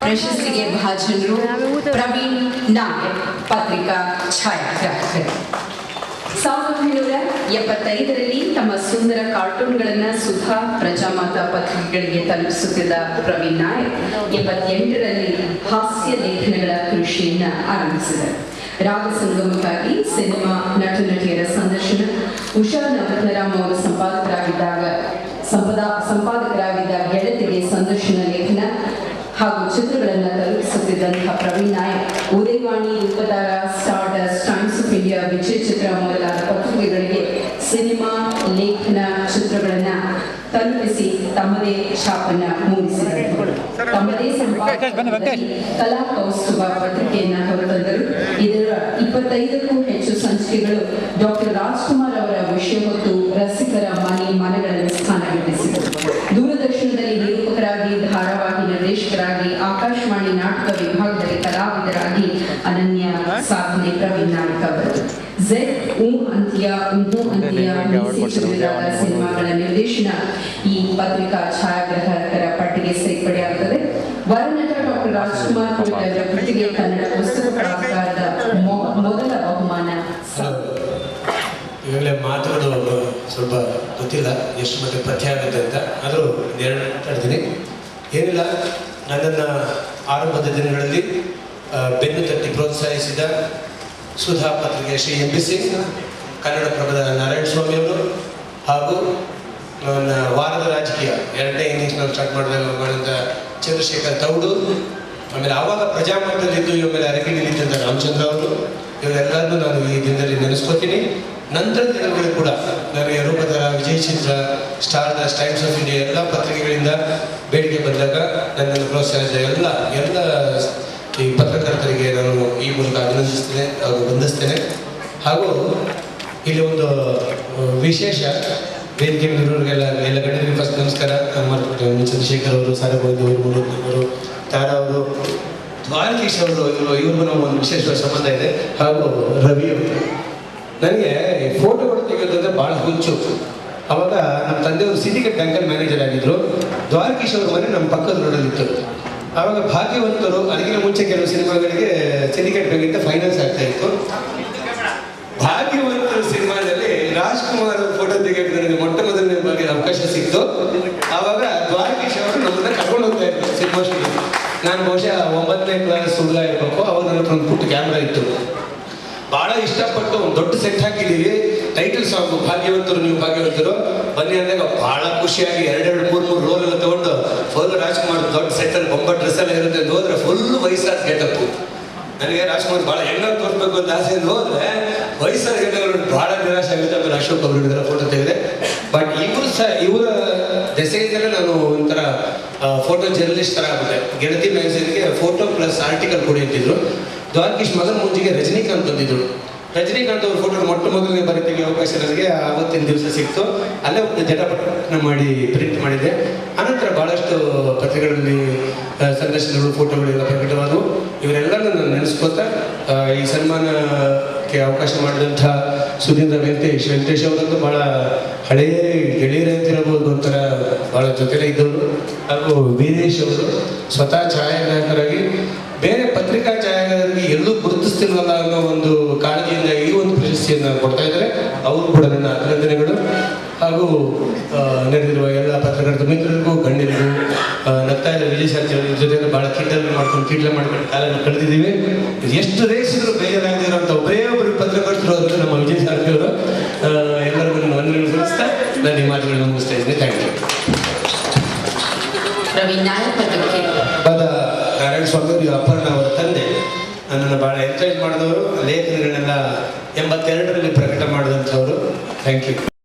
ಪ್ರಶಸ್ತಿಗೆ ಭಾಜನರು ಪ್ರವೀಣ್ ನಾಯಕ್ ಪತ್ರಿಕಾ ಛಾಯಾಗ್ರಾಹಕರು ಸಾವಿರದ ಒಂಬೈನೂರ ಎಪ್ಪತ್ತೈದರಲ್ಲಿ ತಮ್ಮ ಸುಂದರ ಕಾರ್ಟೂನ್ಗಳನ್ನು ಸುಧಾ ಪ್ರಜಾಮಾತಾ ಪತ್ರಿಕೆಗಳಿಗೆ ತಲುಪಿಸುತ್ತಿದ್ದ ಪ್ರವೀಣ್ ನಾಯಕ್ ಎಪ್ಪತ್ತೆಂಟರಲ್ಲಿ ಹಾಸ್ಯ ಲೇಖನಗಳ ಕೃಷಿಯನ್ನ ಆರಂಭಿಸಿದರು. ರಾಗ ಸಂಗಮಕ್ಕಾಗಿ ಸಿನಿಮಾ ನಟ ನಟಿಯರ ಸಂದರ್ಶನ, ಉಷಾ ನವರತ್ನರಾಮ್ ಅವರು ಸಂಪಾದಕರಾಗಿದ್ದಾಗ, ಸಂಪದ, ಸಂಪಾದಕರಾಗಿದ್ದ ಗೆಳತಿಗೆ ಸಂದರ್ಶನ ಲೇಖನ ಹಾಗೂ ಚಿತ್ರಗಳನ್ನು ತಲುಪಿಸುತ್ತಿದ್ದಂತಹ Praveen Nayak Udayavani Roopatara, Stardust Times of India Vijaya Chitra ಮೊದಲಾದ ಪತ್ರಿಕೆಗಳಿಗೆ ಸಿನಿಮಾ ಲೇಖನ ಚಿತ್ರಗಳನ್ನ ತಲುಪಿಸಿ ತಮ್ಮದೇ ಛಾಪನ್ನ ಮೂಡಿಸಿದರು. ತಮ್ಮದೇ ಕಲಾ ಕೌಸ್ತುಭ ಪತ್ರಿಕೆಯನ್ನ ಹೊರತಂದರು. ಇದರ ಇಪ್ಪತ್ತೈದಕ್ಕೂ ಹೆಚ್ಚು ಸಂಚಿಕೆಗಳು ಡಾಕ್ಟರ್ ರಾಜ್ಕುಮಾರ್ ಅವರ ವಿಷಯ ಹೊತ್ತು ರಸಿಕರ ಮನೆ ಮನೆಗಳಲ್ಲಿ ಸ್ಥಾನ ಗಿಟ್ಟಿಸಿದರು ದೂರದರ್ಶನದಲ್ಲಿ ನಿರೂಪಕರಾಗಿ ಧಾರಾವಾಹಿ ನಿರ್ದೇಶಕರಾಗಿ ಆಕಾಶವಾಣಿ ನಾಟಕ ವಿಭಾಗದಲ್ಲಿ ಕಲಾವಿದರಾಗಿ ಅನನ್ಯ ಸಾಧನೆ ಪ್ರವೀಣ್ ನಾಯಕ ಅವರು. ಝೆಡ್ ಓಂ ಅಂತ್ಯ ಸಿನಿಮಾಗಳ ನಿರ್ದೇಶನ ಈ ಪತ್ರಿಕಾ ಛಾಯಾಗ್ರಾಹಕರ ಪಟ್ಟಿಗೆ ಸೇರ್ಪಡೆಯಾಗುತ್ತದೆ. ವರನಟ ಡಾಕ್ಟರ್ ರಾಜ್ಕುಮಾರ್ ಕುರಿತ ಕೃತಿಗೆ ಕನ್ನಡ ಪುಸ್ತಕ ಪ್ರಾಧಿಕಾರದ ಮೊ- ಮೊದಲ ಬಹುಮಾನ ಈಗಲೇ ಮಾತುಗಳು ಸ್ವಲ್ಪ ಗೊತ್ತಿಲ್ಲ ಎಷ್ಟು ಮಟ್ಟಿಗೆ ಪಥ್ಯ ಆಗುತ್ತೆ ಅಂತ. ಆದರೂ ಎರಡು ಮಾತಾಡ್ತೀನಿ ಏನಿಲ್ಲ, ನನ್ನನ್ನು ಆರಂಭದ ದಿನಗಳಲ್ಲಿ ಬೆನ್ನು ತಟ್ಟಿ ಪ್ರೋತ್ಸಾಹಿಸಿದ ಸುಧಾ ಪತ್ರಿಕೆ ಶ್ರೀ ಎಂ ಬಿ ಸಿಂಗ್ ಕನ್ನಡ ಪ್ರಭದ ನಾರಾಯಣ ಸ್ವಾಮಿ ಅವರು ಹಾಗೂ ನನ್ನ ವಾರದ ರಾಜಕೀಯ. ಎರಡನೇ ಇನ್ನಿಂಗ್ಸ್ನಲ್ಲಿ ಸ್ಟಾರ್ಟ್ ಮಾಡಿದಾಗ ಮಾಡಿದ ಚಂದ್ರಶೇಖರ್ ತೌಡು. ಆಮೇಲೆ ಆವಾಗ ಪ್ರಜಾಮತದಲ್ಲಿದ್ದು ಇವ್ರ ಮೇಲೆ ಅರಗಿಣಿಲಿದ್ದಂಥ ರಾಮಚಂದ್ರ ಅವರು. ಇವರೆಲ್ಲರನ್ನೂ ನಾನು ಈ ದಿನದಲ್ಲಿ ನೆನೆಸ್ಕೋತೀನಿ. ನಂತರ ದಿನಗಳು ಕೂಡ ನನಗೆ Roopatara Vijay Chitra star Times of India ಎಲ್ಲ ಪತ್ರಿಕೆಗಳಿಂದ ಬೇಡಿಕೆ ಬಂದಾಗ ನನ್ನನ್ನು ಪ್ರೋತ್ಸಾಹಿಸಿದ ಎಲ್ಲ ಎಲ್ಲ ಈ ಪತ್ರಕರ್ತರಿಗೆ ನಾನು ಈ ಮೂಲಕ ಅಭಿನಂದಿಸ್ತೇನೆ ಹಾಗೂ ಬಂಧಿಸ್ತೇನೆ ಹಾಗೂ ಇಲ್ಲಿ ಒಂದು ವಿಶೇಷ ವೇದಿಕೆ ಇರೋರಿಗೆಲ್ಲ ಎಲ್ಲ ಗಣ್ಯರಿಗೆ ಫಸ್ಟ್ ನಮಸ್ಕಾರ. ಚಂದ್ರಶೇಖರ್ ಅವರು ಸಾರಗೋವಿಂದ ಅವರು ಅವರು, ತಾರಾ ಅವರು, ದ್ವಾರಕೀಶ್ ಅವರು, ಇವರು ಇವ್ರಿಗೂ ನಾವು ಒಂದು ವಿಶೇಷ ಸಂಬಂಧ ಇದೆ. ಹಾಗೂ ರವಿ ಅವರು. ನನಗೆ ಫೋಟೋಗಳು ತೆಗೆಯೋದಂದ್ರೆ ಭಾಳ ಹುಚ್ಚು. ಅವಾಗ ನಮ್ಮ ತಂದೆಯವರು ಸಿಂಡಿಕೇಟ್ ಬ್ಯಾಂಕಲ್ಲಿ ಮ್ಯಾನೇಜರ್ ಆಗಿದ್ದರು ದ್ವಾರಕೀಶ್ ಅವ್ರ ಮನೆ ನಮ್ಮ ಪಕ್ಕದ ರೋಡಲ್ಲಿತ್ತು ಆವಾಗ ಭಾಗ್ಯವಂತರು ಅದಕ್ಕಿಂತ ಮುಂಚೆ ಕೆಲವು ಸಿನಿಮಾಗಳಿಗೆ ಸಿಂಡಿಕೇಟ್ ಬೇಕಿಂತ ಫೈನಾನ್ಸ್ ಆಗ್ತಾ ಇತ್ತು ಭಾಗ್ಯವಂತರು ಸಿನಿಮಾದಲ್ಲಿ ರಾಜ್ಕುಮಾರ್ ಫೋಟೋ ತೆಗೆಯಕ್ಕೆ ನನಗೆ ಮೊಟ್ಟ ಮೊದಲನೇ ಬಾರಿ ಅವಕಾಶ ಸಿಕ್ತು ಆವಾಗ ದ್ವಾರಕೀಶ್ ಕರ್ಕೊಂಡು ಹೋಗ್ತಾ ನಾನು ಬಹುಶಃ ಒಂಬತ್ತನೇ ಕ್ಲಾಸ್ ಹುಡುಗ ಇರಬೇಕು ಅವಾಗ ನನ್ನ ಹತ್ರ ಒಂದು ಪುಟ್ಟ ಕ್ಯಾಮ್ರಾ ಇತ್ತು. ಬಹಳ ಇಷ್ಟಪಟ್ಟು ಒಂದು ದೊಡ್ಡ ಸೆಟ್ ಹಾಕಿದ್ದೀವಿ. ಟೈಟಲ್ ಸಾಂಗ್ ಭಾಗ್ಯವಂತರು, ನೀವು ಭಾಗ್ಯವಂತರು. ಬನ್ನಿ ಅಂದಾಗ ಬಹಳ ಖುಷಿಯಾಗಿ ಎರಡೆರಡು, ಮೂರು ಮೂರು ರೋಲ್ ಎಲ್ಲ ತಗೊಂಡು ಫುಲ್ ರಾಜ್ಕುಮಾರ್ ದೊಡ್ಡ ಸೆಟ್ ಅಲ್ಲಿ ಬೊಂಬ ಡ್ರೆಸ್ ಎಲ್ಲ ಇರುತ್ತೆ ಅಂತ ಹೋದ್ರೆ ಫುಲ್ ವಯಸ್ಸಾದ ಗೆಟಪ್ ನನಗೆ ರಾಜ್ಕುಮಾರ್ ಬಹಳ ಹೆಣ್ಣು ತೋರಿಸ್ಬೇಕು ಅಂತ ಆಸೆ ಹೋದ್ರೆ ವಯಸ್ಸಾದ ಗೆಟಪ್ ಬಹಳ ನಿರಾಶೆ ಆಗುತ್ತೆ. ಆಮೇಲೆ ಅಶೋಕ್ ಅವರು ಫೋಟೋ ತೆಗೆದೆ. ಬಟ್ ಇವರು ಸಹ, ಇವರ ದೆಸೆಯಿಂದಲೇ ನಾನು ಫೋಟೋ ಜರ್ನಲಿಸ್ಟ್ ತರ ಆಗುತ್ತೆ ಗೆಳತಿ ಮ್ಯಾಗಝಿನ್ಗೆ ಫೋಟೋ ಪ್ಲಸ್ ಆರ್ಟಿಕಲ್ ಕೊಡಿ ದ್ವಾರಕೀಶ್ ಮಗನ ಮುಂಚೆಗೆ ರಜನಿಕಾಂತ್ ಬಂದಿದ್ರು. ರಜನಿಕಾಂತ್ ಅವ್ರ ಫೋಟೋ ಮೊಟ್ಟ ಮೊದಲನೇ ಬಾರಿ ಅವಕಾಶ ನನಗೆ ಆವತ್ತಿನ ದಿವಸ ಸಿಕ್ತು. ಅಲ್ಲೇ ಒಂದು ಜಟಪಟ ಮಾಡಿ ಪ್ರಿಂಟ್ ಮಾಡಿದೆ. ಅನಂತರ ಬಹಳಷ್ಟು ಪತ್ರಿಕೆಗಳಲ್ಲಿ ಸಂದರ್ಶನಗಳು ಫೋಟೋಗಳೆಲ್ಲ ಪ್ರಕಟವಾದವು. ಇವರೆಲ್ಲರನ್ನು ನಾನು ನೆನೆಸ್ಕೊತಾ ಈ ಸನ್ಮಾನಕ್ಕೆ ಅವಕಾಶ ಮಾಡಿದಂಥ ಸುಧೀಂದ್ರ ವೆಂಕಟೇಶ್. ವೆಂಕಟೇಶ್ ಅವರಂತೂ ಬಹಳ ಹಳೆಯ ಗೆಳೆಯರೇ ಅಂತಿರಬಹುದು ಒಂಥರ ಬಹಳ ಜೊತೆಲೇ ಇದ್ದವರು ಹಾಗೂ ವೀರೇಶ್ ಅವರು ಸ್ವತಃ ಛಾಯಾಗ್ರಾಹಕರಾಗಿ ಬೇರೆ ಪತ್ರಿಕಾ ಛಾಯಾಗ್ರಾಹಕರಿಗೆ ಎಲ್ಲೂ ಗುರುತಿಸ್ತಿಲ್ವಲ್ಲ ಅನ್ನೋ ಒಂದು ಕಾಳಜಿಯಿಂದ ಈ ಒಂದು ಪ್ರಶಸ್ತಿಯನ್ನು ಕೊಡ್ತಾ ಇದ್ದಾರೆ. ಅವರು ಕೂಡ ನನ್ನ ಅಭಿನಂದನೆಗಳು. ಹಾಗೂ ನಡೆದಿರುವ ಎಲ್ಲ ಪತ್ರಕರ್ತ ಮಿತ್ರರಿಗೂ ಗಣ್ಯರಿಗೂ ನಗ್ತಾ ವಿಜಯ್ ಸಾಧ್ಯ ಅವ್ರ ಜೊತೆ ಭಾಳ ಕಿಂಡಲ್ ಮಾಡ್ಕೊಂಡು ಕಿಂಡಲ್ ಮಾಡ್ಕೊಂಡು ಕಾಲನ್ನು ಕಳೆದಿದ್ದೀವಿ. ಎಷ್ಟು ರೇಸಿದ್ರು ಬೇಜಾರಾಗದಿರೋಂಥ ಒಬ್ಬರೇ ಒಬ್ಬರು ಪತ್ರಕರ್ತರು ಅಂದ್ರೆ ನಮ್ಮ ವಿಜಯ್ ಆ, ಎಲ್ಲರಿಗೂ ನನ್ನ ವಂದನೆಗಳು ಸಲ್ಲಿಸ್ತಾ ನಾನು ಈ ಮಾತುಗಳನ್ನು ಮುಗಿಸ್ತಾ ಇದ್ದೀನಿ. ಥ್ಯಾಂಕ್ ಯು ಹಬ್ಬದ ನಾರಾಯಣ ಸ್ವಾಮಿ ಅವರು ಅಪ್ಪಣ್ಣ ಅವರ ತಂದೆ. ನನ್ನನ್ನು ಭಾಳ ಎಂಕರೇಜ್ ಮಾಡಿದವರು. ಲೇಖನಗಳನ್ನೆಲ್ಲ ಎಂಬತ್ತೆರಡರಲ್ಲಿ ಪ್ರಕಟ ಮಾಡಿದಂಥವರು. Thank you